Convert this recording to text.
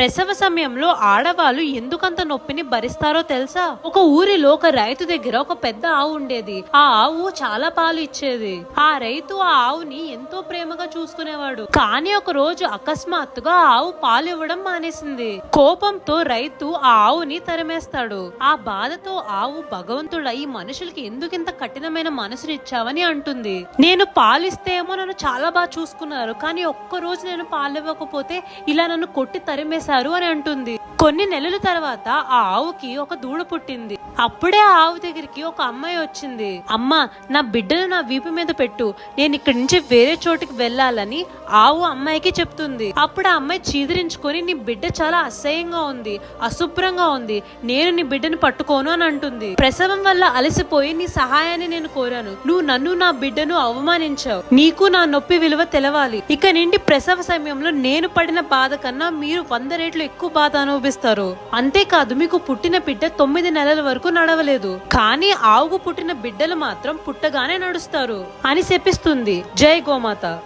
ప్రసవ సమయంలో ఆడవాళ్ళు ఎందుకంత నొప్పిని భరిస్తారో తెలుసా? ఒక ఊరిలో ఒక రైతు దగ్గర ఒక పెద్ద ఆవు ఉండేది. ఆ ఆవు చాలా పాలు ఇచ్చేది. ఆ రైతు ఆ ఆవుని ఎంతో ప్రేమగా చూసుకునేవాడు. కానీ ఒక రోజు అకస్మాత్తుగా ఆవు పాలు ఇవ్వడం మానేసింది. కోపంతో రైతు ఆ ఆవుని తరిమేస్తాడు. ఆ బాధతో ఆవు భగవంతుడా ఈ మనుషులకి ఎందుకింత కఠినమైన మనసునిచ్చావని అంటుంది. నేను పాలిస్తే ఏమో నన్ను చాలా బాగా చూసుకున్నారు. కానీ ఒక్క రోజు నేను పాలు ఇవ్వకపోతే ఇలా నన్ను కొట్టి తరిమేశారు. అని అంటుంది. కొన్ని నెలల తర్వాత ఆ ఆవుకి ఒక దూడ పుట్టింది. అప్పుడే ఆ ఆవు దగ్గరికి ఒక అమ్మాయి వచ్చింది. అమ్మ నా బిడ్డను నా వీపు మీద పెట్టు. నేను ఇక్కడి నుంచి వేరే చోటుకి వెళ్ళాలని ఆవు అమ్మాయికి చెప్తుంది. అప్పుడు ఆ అమ్మాయి చీదరించుకొని నీ బిడ్డ చాలా అసహ్యంగా ఉంది అశుభ్రంగా ఉంది. నేను నీ బిడ్డను పట్టుకోను అని అంటుంది. ప్రసవం వల్ల అలసిపోయి నీ సహాయాన్ని నేను కోరాను. నువ్వు నన్ను నా బిడ్డను అవమానించావు. నీకు నా నొప్పి విలువ తెలవాలి. ఇక నుండి ప్రసవ సమయంలో నేను పడిన బాధ కన్నా మీరు వంద రేట్లు ఎక్కువ బాధ అనుభవిస్తారు. అంతేకాదు మీకు పుట్టిన బిడ్డ తొమ్మిది నెలల వరకు నడవలేదు. కానీ ఆవుకు పుట్టిన బిడ్డలు మాత్రం పుట్టగానే నడుస్తారు అని చెప్పిస్తుంది. జై గోమాత.